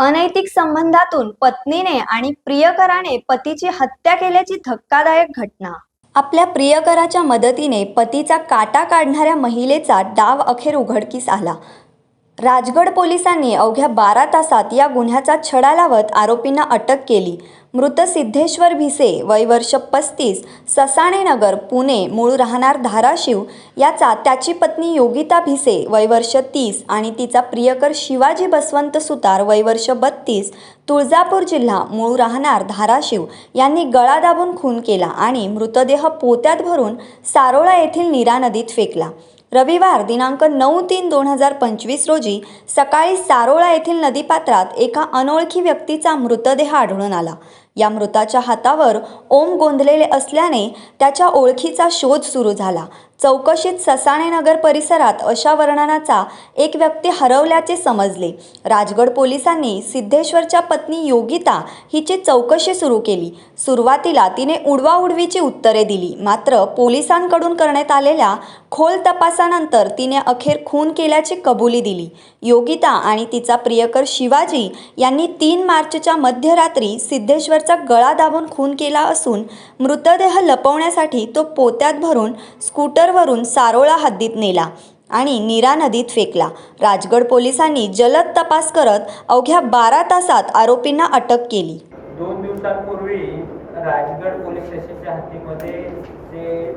अनैतिक संबंधातून पत्नीने आणि प्रियकराने पतीची हत्या केल्याची धक्कादायक घटना. आपल्या प्रियकराच्या मदतीने पतीचा काटा काढणाऱ्या महिलेचा डाव अखेर उघडकीस आला. राजगड पोलिसांनी अवघ्या बारा तासात या गुन्ह्याचा छडा लावत आरोपींना अटक केली. मृत सिद्धेश्वर भिसे वय वर्ष पस्तीस ससाणेनगर पुणे मूळ राहणार धाराशिव याचा त्याची पत्नी योगिता भिसे वय वर्ष तीस आणि तिचा प्रियकर शिवाजी बसवंत सुतार वय वर्ष बत्तीस तुळजापूर जिल्हा मूळ राहणार धाराशिव यांनी गळा दाबून खून केला आणि मृतदेह पोत्यात भरून सारोळा येथील नीरा नदीत फेकला. रविवार दिनांक नऊ तीन दोन हजार पंचवीस रोजी सकाळी सारोळा येथील नदीपात्रात एका अनोळखी व्यक्तीचा मृतदेह आढळून आला. या मृताच्या हातावर ओम गोंधलेले असल्याने त्याच्या ओळखीचा शोध सुरू झाला. चौकशीत ससाणेनगर परिसरात अशा वर्णनाचा एक व्यक्ती हरवल्याचे समजले. राजगड पोलिसांनी सिद्धेश्वरच्या पत्नी योगिता हिची चौकशी सुरू केली. सुरुवातीला तिने उडवाउडवीची उत्तरे दिली. मात्र पोलिसांकडून करण्यात आलेल्या खोल तपासानंतर तिने अखेर खून केल्याची कबुली दिली. योगिता आणि तिचा प्रियकर शिवाजी यांनी तीन मार्चच्या मध्यरात्री सिद्धेश्वर सिद्धेश्वरचा गळा दाबून खून केला असून मृतदेह लपवण्यासाठी तो पोत्यात भरून स्कूटरवरून सारोळा हद्दीत नेला आणि नीरा नदीत फेकला. राजगड पोलिसांनी जलद तपास करत अवघ्या बारा तासात आरोपींना अटक केली. दोन दिवसांपूर्वी राजगड पोलीस स्टेशनच्या हद्दीमध्ये जे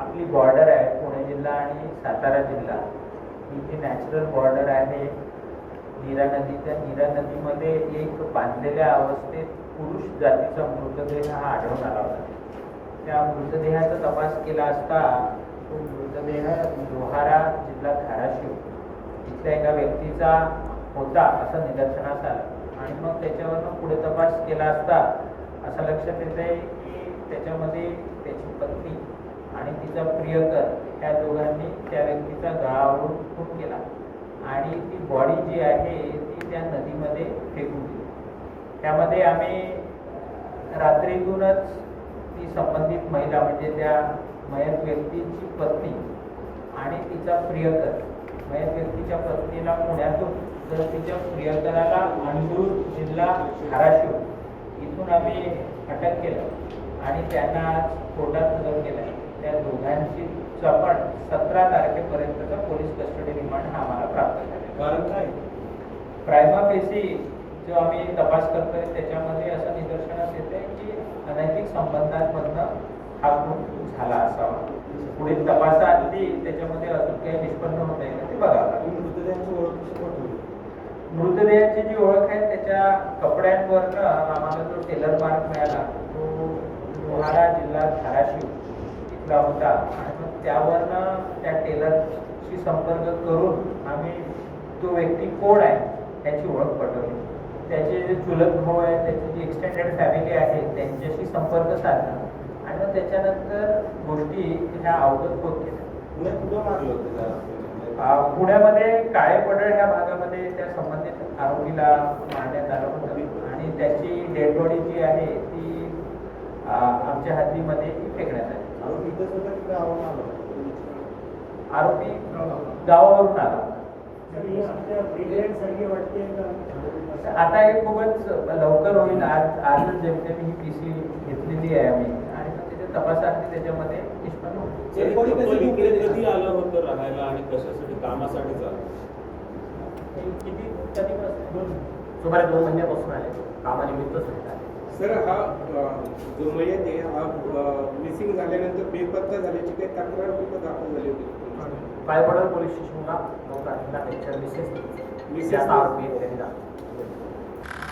आपली बॉर्डर आहे पुणे जिल्हा आणि सातारा जिल्हा ही जी नॅचरल बॉर्डर आहे. नीरा नदीच्या नीरा नदीमध्ये एक बांधलेल्या अवस्थेत पुरुष जातीचा मृतदेह हा आढळून आला होता. त्या मृतदेहाचा तपास केला असता तो मृतदेह लोहारा जिल्हा धाराशिव इथल्या एका व्यक्तीचा होता असं निदर्शनास आलं. आणि मग त्याच्यावरनं पुढे तपास केला असता असं लक्षात येत आहे की त्याच्यामध्ये त्याची पत्नी आणि तिचा प्रियकर त्या दोघांनी त्या व्यक्तीचा गळावरून खून केला. आणि ती बॉडी जी आहे ती त्या नदीमध्ये फेकून दिली. त्यामध्ये आम्ही रात्रीतूनच ती संबंधित महिला म्हणजे त्या मयत व्यक्तीची पत्नी आणि तिचा प्रियकर मयत व्यक्तीच्या पत्नीला पुण्यातून तर तिच्या प्रियकराला अंडूर जिल्हा धाराशिव इथून आम्ही अटक केलं आणि त्यांना आज कोर्टात हजर केलं. त्या दोघांची चपण सतरा तारखेपर्यंतचा पोलीस कस्टडी रिमांड हा आम्हाला प्राप्त झाला कारण काय? प्रायमा पेशी जो आम्ही तपास करतोय त्याच्यामध्ये असं निदर्शनास येते की अनैतिक संबंधांमधनं हा खून झाला असावा. पुढील तपासाआधी त्याच्यामध्ये अजून काही निष्पन्न होत आहे का ते तुम्ही मृतदेहाची ओळख मृतदेहाची जी ओळख आहे त्याच्या कपड्यांवरनं आम्हाला जो टेलर मार्क मिळाला तो लोहारा जिल्हा धाराशिव इथला होता. आणि मग त्यावरनं त्या टेलरशी संपर्क करून आम्ही तो व्यक्ती कोण आहे त्याची ओळख पटवली. त्याचे जे चुलत भाऊ आहे त्याची जी एक्सटेंडेड फॅमिली आहे त्यांच्याशी संपर्क साधला आणि मग त्याच्यानंतर गोष्टी ह्या अवगत होत गेल्या पुण्यामध्ये काळे पडळ ह्या भागामध्ये त्या संबंधित आरोपीला मारण्यात आलं होतं. आणि त्याची डेड बॉडी जी आहे ती आमच्या हद्दीमध्ये ती फेकण्यात आली. आरोपी गावाहून आला होता? आता हे खूपच लवकर होईल. आज आजच जेमतेम ही पी सी घेतलेली आहे आम्ही. आणि मग त्याच्या तपासार्थी त्याच्यामध्ये कधी? आलं होतं राहायला आणि कशासाठी कामासाठी हे किती कधीपासून सुमारे दोन महिन्यापासून आले. कामानिमित्तच येत आले. सर हा जो मयत आहे हा मिसिंग झाल्यानंतर बेपत्ता झाल्याची काही तक्रार कुठं दाखल झाली होती? पायपडर पोलीस स्टेशनला नऊ तारखेला त्यांच्या मिसेस मिसेस त्याचा आरोपी आहे त्यांनी दाखल